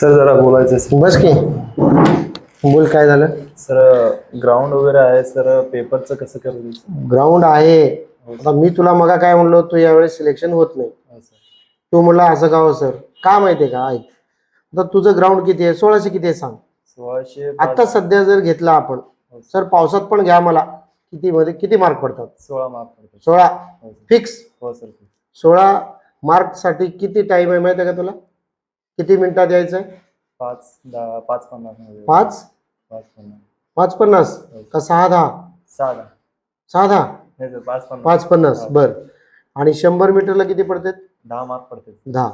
Sir जरा बोलायचं sir बस की. बोल काय झालं? सर ग्राउंड वगैरे आहे सर पेपरचं कसं करायचं ग्राउंड आहे. आता मी तुला मगा काय म्हणलो तू यावेळेस सिलेक्शन होत नाही. हो तू म्हणला असं का हो सर का माहितीये का? ऐक. आता तुझं ग्राउंड किती आहे? सोळाशे किती आहे सांग. सोळाशे आता सध्या जर घेतला आपण हो, सर. सर पावसात पण घ्या मला. किती मध्ये किती मार्क पडतात? सोळा मार्क पडतात. सोळा. हो सर. फिक्स हो सर सोळा मार्कसाठी किती टाइम आहे माहिती आहे का तुला? किती मिनिटात यायचं आहे पाच दहा पाच पन्नासमध्ये. पाच? पाच पन्नास. पाच पन्नास? हो, का सहा दहा? सहा दहा. सहा दहा? नाही सर पाच पन्नास. पाच पन्नास बर. आणि शंभर मीटरला किती पडतात? दहा मार्क पडतात. दहा.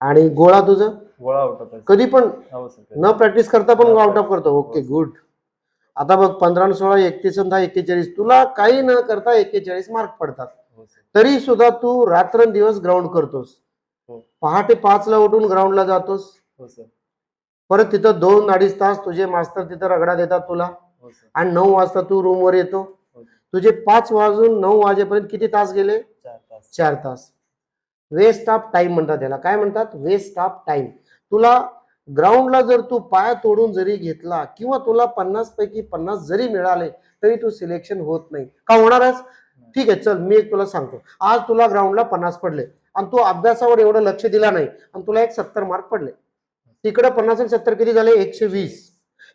आणि गोळा तुझं? गोळा आउट होतात कधी पण हो सर. न प्रॅक्टिस करता पण आउट ऑफ करतो. Okay good. आता बघ पंधरा आणि सोळा एकतीस आणि दहा एक्केचाळीस. तुला काही न करता एक्केचाळीस मार्क पडतात. हो सर. तरी सुद्धा तू रात्रंदिवस ग्राउंड करतोस. हो. पहाटे पाचला उठून ग्राउंडला जातोस. हो सर परत तिथं दोन अडीच तास तुझे मास्तर तिथं रगडा देतात तुला. हो सर आणि नऊ वाजता तू रूमवर येतो. तुझे पाच वाजून नऊ वाजेपर्यंत किती तास गेले? चार तास. चार तास. वेस्ट ऑफ टाइम म्हणतात त्याला. काय म्हणतात? वेस्ट ऑफ टाइम तुला ग्राउंडला जर तू पाय तोडून जरी घेतला किंवा तुला पन्नास पैकी पन्नास जरी मिळाले तरी तू सिलेक्शन होत नाही. का होणारच? ठीक आहे चल मी एक तुला सांगतो. आज तुला ग्राउंडला पन्नास पडले. आणि तू अभ्यासावर एवढं लक्ष दिला नाही आणि तुला एक सत्तर मार्क पडले. तिकडे पन्नास आणि सत्तर किती झाले? एकशे वीस.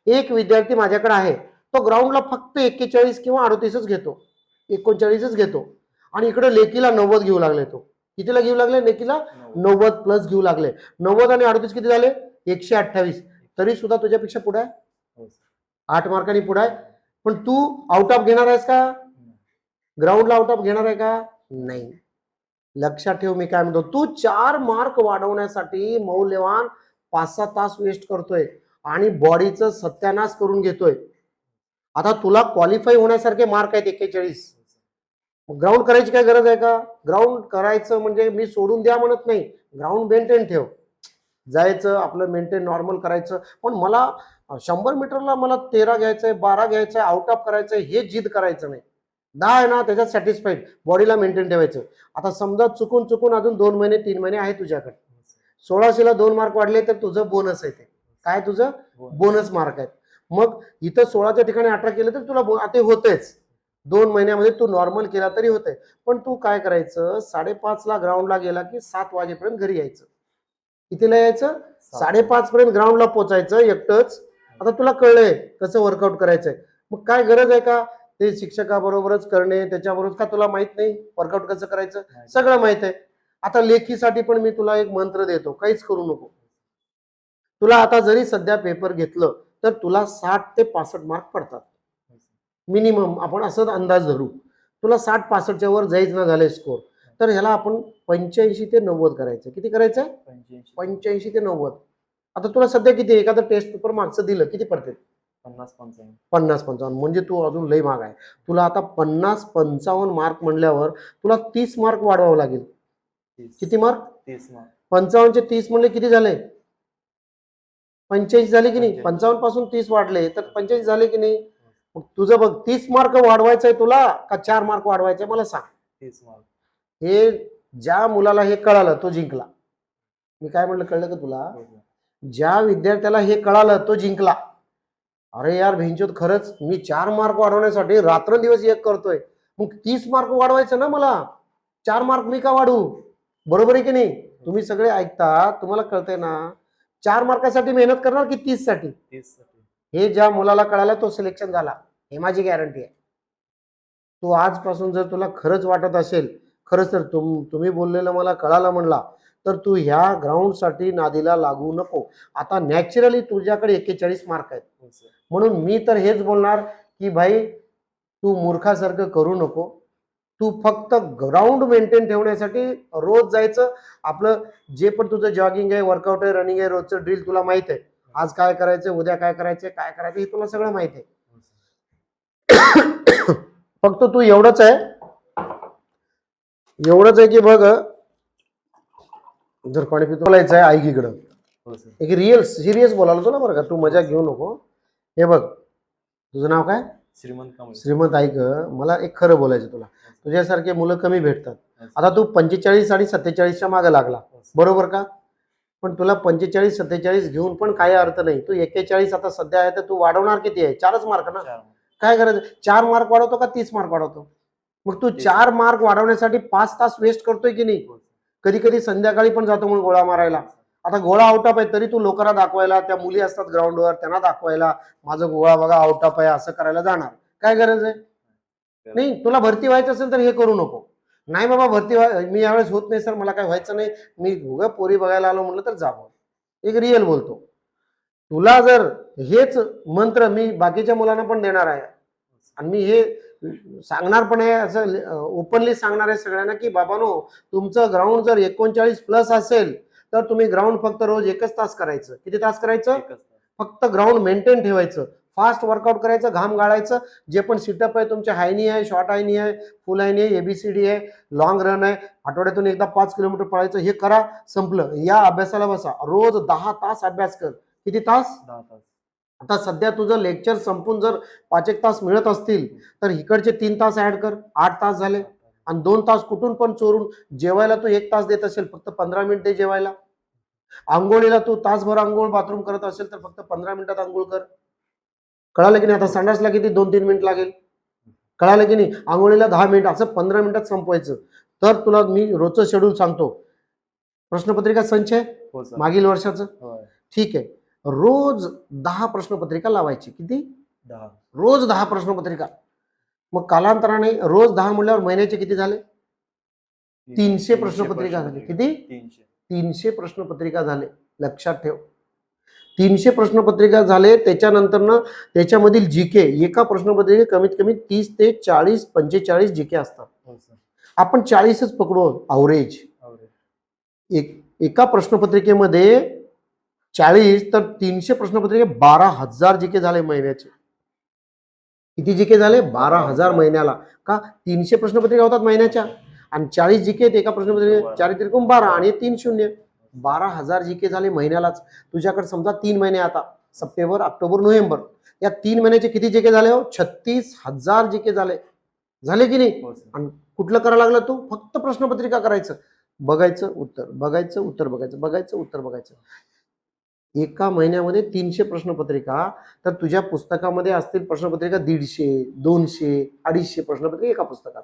एक विद्यार्थी माझ्याकडे आहे. तो ग्राउंडला फक्त एक्केचाळीस किंवा अडतीसच घेतो. एकोणचाळीसच घेतो. आणि इकडे लेकीला नव्वद घेऊ लागले तो. कितीला घेऊ लागले? लेकीला. नव्वद प्लस घेऊ लागले. नव्वद आणि अडतीस किती झाले? एकशे अठ्ठावीस. तरी सुद्धा तुझ्यापेक्षा पुढे आहे. हो आठ मार्कांनी पुढे आहे. पण तू आउट ऑफ घेणार आहेस का? ग्राउंडला आउट ऑफ घेणार आहे का? नाही. लक्षात ठेव मी काय म्हणतो तू चार मार्क वाढवण्यासाठी मौल्यवान पाच सहा तास वेस्ट करतोय आणि बॉडीचं सत्यानाश करून घेतोय. आता तुला क्वालिफाय होण्यासारखे मार्क आहेत एक्केचाळीस. ग्राउंड करायची काय गरज आहे का? ग्राउंड करायचं म्हणजे मी सोडून द्या म्हणत नाही. ग्राउंड मेंटेन ठेव. जायचं आपलं मेंटेन नॉर्मल करायचं. पण मला शंभर मीटरला मला तेरा घ्यायचंय बारा घ्यायचंय आउट ऑफ करायचंय हे जिद करायचं नाही. दहा आहे ना त्याच्यात सॅटिस्फाईड बॉडीला मेंटेन ठेवायचं. आता समजा चुकून चुकून अजून दोन महिने तीन महिने आहे तुझ्याकडे. सोळाशेला दोन मार्क वाढले तर तुझं बोनस आहे ते. काय तुझं? बोनस मार्क आहेत. मग इथं सोळाच्या ठिकाणी अठरा केलं तर तुला ते होतेच दोन महिन्यामध्ये तू नॉर्मल केला तरी होतंय. पण तू काय करायचं? साडेपाचला ग्राउंडला गेला की सात वाजेपर्यंत घरी यायचं. कितीला यायचं? साडेपाच पर्यंत ग्राउंडला पोचायचं एकटंच. आता तुला कळलंय कसं वर्कआउट करायचंय. मग काय गरज आहे का? ते शिक्षकाबरोबरच करणे त्याच्याबरोबर का तुला माहीत नाही? वर्कआउट कसं करायचं? सगळं माहीत आहे. आता लेखीसाठी पण मी तुला एक मंत्र देतो. काहीच करू नको. तुला आता जरी सध्या पेपर घेतलं तर तुला साठ ते पासष्ट मार्क पडतात. मिनिमम आपण असंच अंदाज धरू. तुला साठ पासष्टच्या वर जायच ना झाले स्कोर तर ह्याला आपण पंच्याऐंशी ते नव्वद करायचं. किती करायचं? पंच्याऐंशी. ते नव्वद. आता तुला सध्या किती? एखादं टेस्ट पेपर मागचं दिलं किती पडते? पन्नास पंचावन्न. पन्नास पंचावन्न. म्हणजे तू अजून लई माग आहे. तुला आता पन्नास पंचावन्न मार्क म्हणल्यावर तुला तीस मार्क वाढवावं लागेल. किती मार्क? तीस मार्क. पंचावन्नचे तीस म्हणले किती झाले? पंच्याऐंशी झाले की नाही. पंचावन्नपासून तीस वाढले तर पंच्याऐंशी झाले की नाही? मग तुझं बघ तीस मार्क वाढवायचंय तुला का चार मार्क वाढवायचे मला सांग. तीस मार्क. हे ज्या मुलाला हे कळालं तो जिंकला. मी काय म्हणलं कळलं का तुला? हो सर. ज्या विद्यार्थ्याला हे कळालं तो जिंकला. अरे यार भेंचोत खरंच मी चार मार्क वाढवण्यासाठी रात्रंदिवस एक करतोय. मग तीस मार्क वाढवायचं ना मला? चार मार्क मी का वाढवू बरोबर आहे की नाही? तुम्ही सगळे ऐकता तुम्हाला कळतंय ना? चार मार्कासाठी मेहनत करणार की तीससाठी तीससाठी. हे ज्या मुलाला कळालं तो सिलेक्शन झाला. हे माझी गॅरंटी आहे. तू आजपासून जर तुला खरंच वाटत असेल खरंच तर तुम तुम्ही बोललेलं मला कळालं म्हणला तर तू ह्या ग्राउंडसाठी नादीला लागू नको. आता नॅचरली तुझ्याकडे एक्केचाळीस मार्क आहेत. हो म्हणून मी तर हेच बोलणार की भाई तू मूर्खासारखं करू नको. तू फक्त ग्राउंड मेंटेन ठेवण्यासाठी रोज जायचं. आपलं जे पण तुझं जॉगिंग आहे वर्कआउट आहे रनिंग आहे रोजचं ड्रिल तुला माहीत आहे. आज काय करायचं उद्या काय करायचं काय करायचं हे तुला सगळं माहीत आहे. हो फक्त तू एवढंच आहे. एवढंच आहे की बघ जर पितो बोलायचं आहे इकडं. हो एक रिअल सिरियस बोलायला तुला बरं का तू मजा घेऊ नको. हे बघ तुझं नाव काय? श्रीमंत श्रीमंत ऐक मला एक खरं बोलायचं तुला. तुझ्यासारखे मुलं कमी भेटतात. आता तू पंचेचाळीस आणि सत्तेचाळीसच्या मागे लागला. हो. बरोबर का? पण तुला पंचेचाळीस सत्तेचाळीस घेऊन पण काही अर्थ नाही. तू एक्केचाळीस आता सध्या आहे तर तू वाढवणार किती आहे? चारच मार्क ना. काय करायचं चार मार्क वाढवतो का तीस मार्क वाढवतो? मग तू चार मार्क वाढवण्यासाठी पाच तास वेस्ट करतोय की नाही? हो, कधी कधी संध्याकाळी पण जातो म्हणून गोळा मारायला. आता गोळा आउट ऑफ आहे तरी तू लोकांना दाखवायला त्या मुली असतात ग्राउंडवर त्यांना दाखवायला माझं गोळा बघा आउट ऑफ आहे असं करायला जाणार. काय गरज आहे? नाही तुला भरती व्हायचं असेल तर हे करू नको. नाही बाबा भरती व्हाय मी यावेळेस होत नाही सर मला काय व्हायचं नाही. मी उगा पोरी बघायला आलो म्हणलं तर जावं. एक रिअल बोलतो. तुला जर हेच मंत्र मी बाकीच्या मुलांना पण देणार आहे. आणि मी हे सांगणार पण आहे असं ओपनली सांगणार आहे सगळ्यांना की बाबानो तुमचं ग्राउंड जर एकोणचाळीस प्लस असेल तर तुम्ही ग्राउंड फक्त रोज एकच तास करायचं. किती तास करायचं. फक्त ग्राउंड मेंटेन ठेवायचं. फास्ट वर्कआउट करायचं घाम गाळायचं. जे पण सिटअप आहे तुमच्या हायनी आहे शॉर्ट हायनी आहे फुल हायनी आहे एबीसीडी आहे लॉंग रन आहे आठवड्यातून एकदा पाच किलोमीटर पळायचं हे करा संपलं. या अभ्यासाला बसा. रोज दहा तास अभ्यास कर. किती तास? दहा तास. आता सध्या तुझं लेक्चर संपून जर पाच एक तास मिळत असतील तर इकडचे तीन तास ऍड कर. आठ तास झाले. आणि दोन तास कुठून पण चोरून जेवायला तू एक तास देत असेल फक्त पंधरा मिनिट दे जेवायला. आंघोळीला तू तासभर आंघोळ बाथरूम करत असेल तर फक्त पंधरा मिनिटात आंघोळ कर. कळालं की नाही? आता संडासला किती? दोन तीन मिनिट लागेल. कळालं की नाही? आंघोळीला दहा मिनिट असं पंधरा मिनिटात संपवायचं. तर तुला मी रोजचं शेड्यूल सांगतो. प्रश्नपत्रिका संच आहे हो मागील वर्षाचं. ठीक आहे. रोज दहा प्रश्नपत्रिका लावायची. किती? दहा. रोज दहा प्रश्नपत्रिका. मग कालांतराने रोज दहा म्हणल्यावर महिन्याचे किती झाले? तीनशे प्रश्नपत्रिका झाले. किती? तीनशे. तीनशे प्रश्नपत्रिका झाले. लक्षात ठेव. तीनशे प्रश्नपत्रिका झाले त्याच्यानंतर ना त्याच्यामधील जी के एका प्रश्नपत्रिकेत कमीत कमी तीस ते चाळीस पंचेचाळीस जी के असतात. हो आपण चाळीसच पकडू अवरेज आवरेज एक एका प्रश्नपत्रिकेमध्ये चाळीस तर तीनशे प्रश्नपत्रिके बारा हजार जी के झाले महिन्याचे. किती जी के झाले? बारा हजार महिन्याला. का? तीनशे प्रश्नपत्रिका होतात महिन्याच्या. आणि चाळीस जी के एका प्रश्नपत्रिके चार त्रिकोण बारा आणि तीन शून्य. बारा हजार जी के झाले महिन्यालाच. तुझ्याकडे समजा तीन महिने आता सप्टेंबर ऑक्टोबर नोव्हेंबर. या तीन महिन्याचे किती जे के झाले हो? छत्तीस हजार जी के झाले. झाले की नाही? हो सर. कुठलं करायला लागलं तू? फक्त प्रश्नपत्रिका करायचं. बघायचं उत्तर. बघायचं उत्तर बघायचं. बघायचं उत्तर बघायचं. एका महिन्यामध्ये तीनशे प्रश्नपत्रिका तर तुझ्या पुस्तकामध्ये असतील प्रश्नपत्रिका दीडशे दोनशे अडीचशे प्रश्नपत्रिका एका पुस्तकात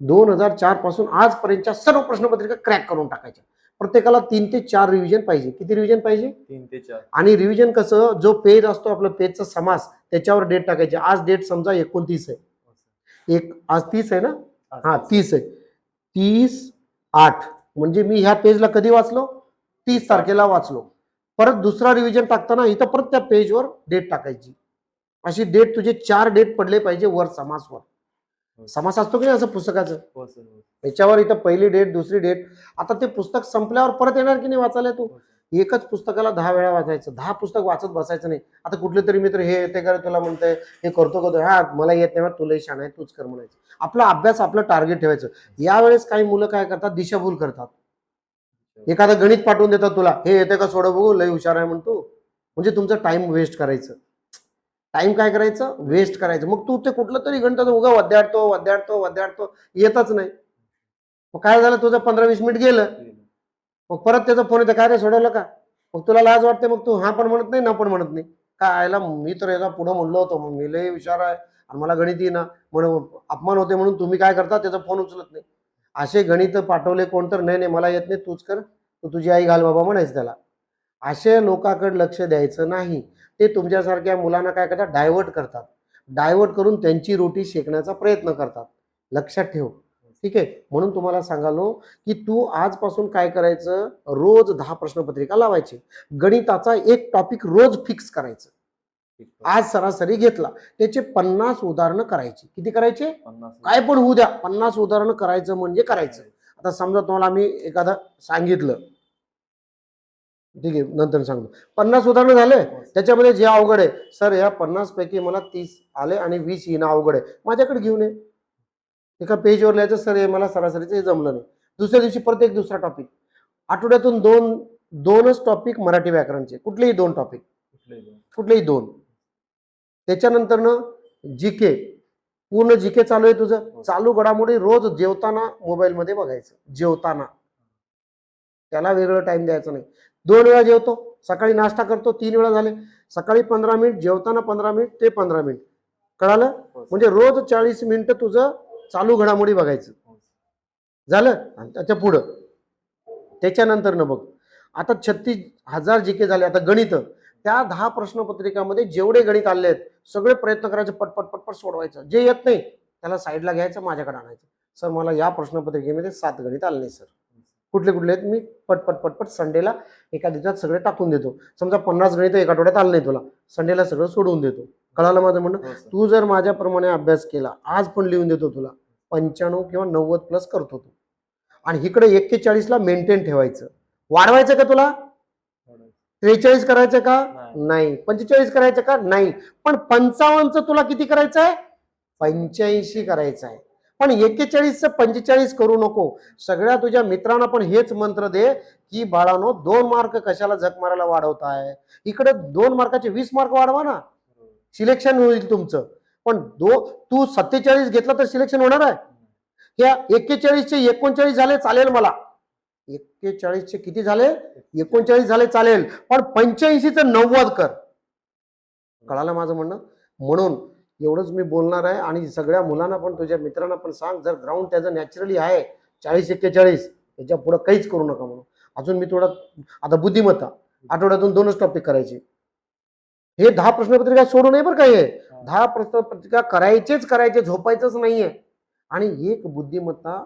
दोन हजार चारपासून आजपर्यंतच्या सर्व प्रश्नपत्रिका क्रॅक करून टाकायच्या. प्रत्येकाला तीन ते चार रिव्हिजन पाहिजे. किती रिव्हिजन पाहिजे? तीन ते चार. आणि रिव्हिजन कसं? जो पेज असतो आपलं पेजचा समास त्याच्यावर डेट टाकायची. आज डेट समजा एकोणतीस आहे. एक आज तीस आहे ना? हा. तीस. आहे. तीस आठ. म्हणजे मी ह्या पेजला कधी वाचलो? तीस तारखेला वाचलो. परत दुसरा रिव्हिजन टाकताना इथं परत त्या पेजवर डेट टाकायची. अशी डेट तुझे चार डेट पडले पाहिजे वर समासवर. समास असतो की नाही असं पुस्तकाचं? हो हो याच्यावर इथं पहिली डेट दुसरी डेट आता ते पुस्तक संपल्यावर परत येणार की नाही वाचायला तू? हो. एकच पुस्तकाला दहा वेळा वाचायचं. दहा पुस्तक वाचत बसायचं नाही. आता कुठले तरी मित्र हे येते का तुला म्हणतंय हे करतो का तू? हा मला येत नाही बा, तुलाही शाण आहे तूच कर म्हणायचं. आपला अभ्यास आपलं टार्गेट ठेवायचं. यावेळेस काही मुलं काय करतात? दिशाभूल करतात. एखादं गणित पाठवून देतात तुला हे येते का सोडव बघू? लय हुशार आहे म्हणतो. म्हणजे तुमचं टाइम वेस्ट करायचं. टाइम काय करायचं? वेस्ट करायचं. मग तू ते कुठलं तरी गणित उगा वद्याडतो वद्याडतो वद्याडतो येतच नाही. मग काय झालं? तुझं पंधरा वीस मिनिट गेलं. मग परत त्याचा फोन येतो काय रे सोडवलं का? मग तुला लाज वाटते मग तू हा पण म्हणत नाही ना पण म्हणत नाही. काय आयला मी तर याला पुढं म्हणलो होतो मग मी लय विचार आहे आणि मला गणित ना म्हणून अपमान होते म्हणून तुम्ही काय करता? त्याचा फोन उचलत नाही. असे गणित पाठवले कोण तर? नाही नाही मला येत नाही तूच कर. तू तुझी आई घाल बाबा म्हणायचं त्याला. असे लोकांकडे लक्ष द्यायचं नाही. ते तुमच्यासारख्या मुलांना काय करतात? डायव्हर्ट करतात. डायव्हर्ट करून त्यांची रोटी शेकण्याचा प्रयत्न करतात. लक्षात ठेव. ठीक आहे? म्हणून तुम्हाला सांगालो की तू आजपासून काय करायचं? रोज दहा प्रश्नपत्रिका लावायची. गणिताचा एक टॉपिक रोज फिक्स करायचं. आज सरासरी घेतला. त्याचे पन्नास उदाहरणं करायची. किती करायचे? काय पण होऊ द्या. पन्नास उदाहरणं करायचं म्हणजे करायचं. आता समजा तुम्हाला आम्ही एखादं सांगितलं. ठीक आहे नंतर सांगतो. पन्नास उदाहरणं झाले. त्याच्यामध्ये जे अवघड आहे. सर या पन्नास पैकी मला तीस आले आणि वीस येणं अवघड आहे. माझ्याकडे घेऊन ये. एका पेजवर लिहायचं सर हे मला सरासरीचं हे जमलं नाही. दुसऱ्या दिवशी परत एक दुसरा टॉपिक आठवड्यातून दोन दोनच टॉपिक मराठी व्याकरणचे. कुठलेही दोन टॉपिक कुठलेही दोन. कुठलेही दोन त्याच्यानंतर न जी के पूर्ण जी के चालू आहे तुझं. चालू घडामोडी रोज जेवताना मोबाईलमध्ये बघायचं. जेवताना. त्याला वेगळं टाइम द्यायचं नाही. दोन वेळा जेवतो. सकाळी नाश्ता करतो. तीन वेळा झाले. सकाळी पंधरा मिनिट जेवताना पंधरा मिनिट ते पंधरा मिनिट. कळालं? हो. म्हणजे रोज चाळीस मिनिटं तुझं चालू घडामोडी बघायचं. हो. झालं? आणि त्याच्या पुढं. त्याच्यानंतर न बघ. आता छत्तीस हजार जी के झाले. आता गणित. त्या दहा प्रश्नपत्रिकामध्ये जेवढे गणित आले आहेत सगळे प्रयत्न करायचे पटपट पटपट सोडवायचं. जे येत नाही त्याला साईडला घ्यायचं माझ्याकडे आणायचं. सर मला या प्रश्नपत्रिकेमध्ये सात गणित आले नाही सर. कुठले कुठले आहेत? मी पटपट पटपट संडेला एका दिवसात सगळे टाकून देतो. समजा पन्नास गणित एका आठवड्यात आलं नाही तुला संडेला सगळं सोडवून देतो. कळालं माझं म्हणणं? हो. तू जर माझ्याप्रमाणे अभ्यास केला आज पण लिहून देतो तुला पंच्याण्णव किंवा नव्वद प्लस करतो तू. आणि इकडे एक्केचाळीसला मेंटेन ठेवायचं. वाढवायचं का तुला? त्रेचाळीस करायचं का? नाही. पंचेचाळीस करायचं का? नाही. पण पंचावन्नचं तुला किती करायचं आहे पंच्याऐंशी करायचं आहे पण एक्केचाळीसचं पंचेचाळीस करू नको. सगळ्या तुझ्या मित्रांना पण हेच मंत्र दे की बाळानो दोन मार्क कशाला झक मारायला वाढवताय? इकडे दोन मार्काचे वीस मार्क वाढवा ना. सिलेक्शन होईल तुमचं. पण दो तू सत्तेचाळीस घेतलं तर सिलेक्शन होणार आहे? या एक्केचाळीसचे एकोणचाळीस झाले चालेल मला. एक्केचाळीसचे किती झाले? एकोणचाळीस झाले चालेल. पण पंच्याऐंशीचं नव्वद कर. कळालं माझं म्हणणं? म्हणून एवढंच मी बोलणार आहे आणि सगळ्या मुलांना पण तुझ्या मित्रांना पण सांग जर ग्राउंड त्याचं नॅचरली आहे चाळीस एक्केचाळीस त्याच्या पुढं काहीच करू नका म्हणून. अजून मी थोडा आता बुद्धिमत्ता. आठवड्यातून दोनच टॉपिक करायचे. हे दहा प्रश्नपत्रिका सोडू नये बरं काय हे. दहा प्रश्नपत्रिका करायचेच करायचे झोपायचंच नाहीये. आणि एक बुद्धिमत्ता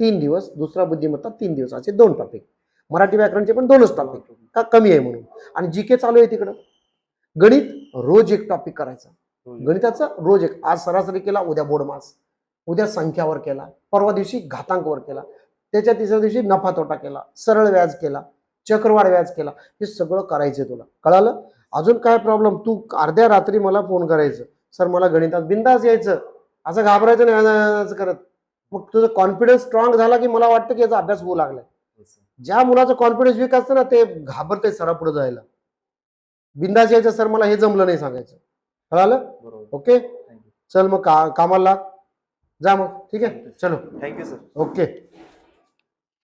तीन दिवस दुसरा बुद्धिमत्ता तीन दिवस असे दोन टॉपिक मराठी व्याकरणचे पण दोनच टॉपिक का कमी आहे म्हणून. आणि जी के चालू आहे तिकडं. गणित रोज एक टॉपिक करायचा. गणिताचं रोज एक. आज सरासरी केला उद्या बोर्ड मास. उद्या संख्यावर केला. परवा दिवशी घातांकवर केला. त्याच्या तिसऱ्या दिवशी नफा तोटा केला. सरळ व्याज केला. चक्रवाढ व्याज केला. हे सगळं करायचंय तुला. कळालं? अजून काय प्रॉब्लेम तू अर्ध्या रात्री मला फोन करायचं. सर मला गणितात बिंदास यायचं. असं घाबरायचं नाही करत. मग तुझं कॉन्फिडन्स स्ट्रॉंग झाला की मला वाटतं की याचा अभ्यास होऊ लागलाय. ज्या मुलाचं कॉन्फिडन्स वीक असतं ना ते घाबरते सरा पुढे जायला. बिंदास यायचं सर मला हे जमलं नाही सांगायचं. कळालं? बरोबर. ओके? चल मग का कामाला जा मग. ठीक आहे? चलो. Thank you sir okay.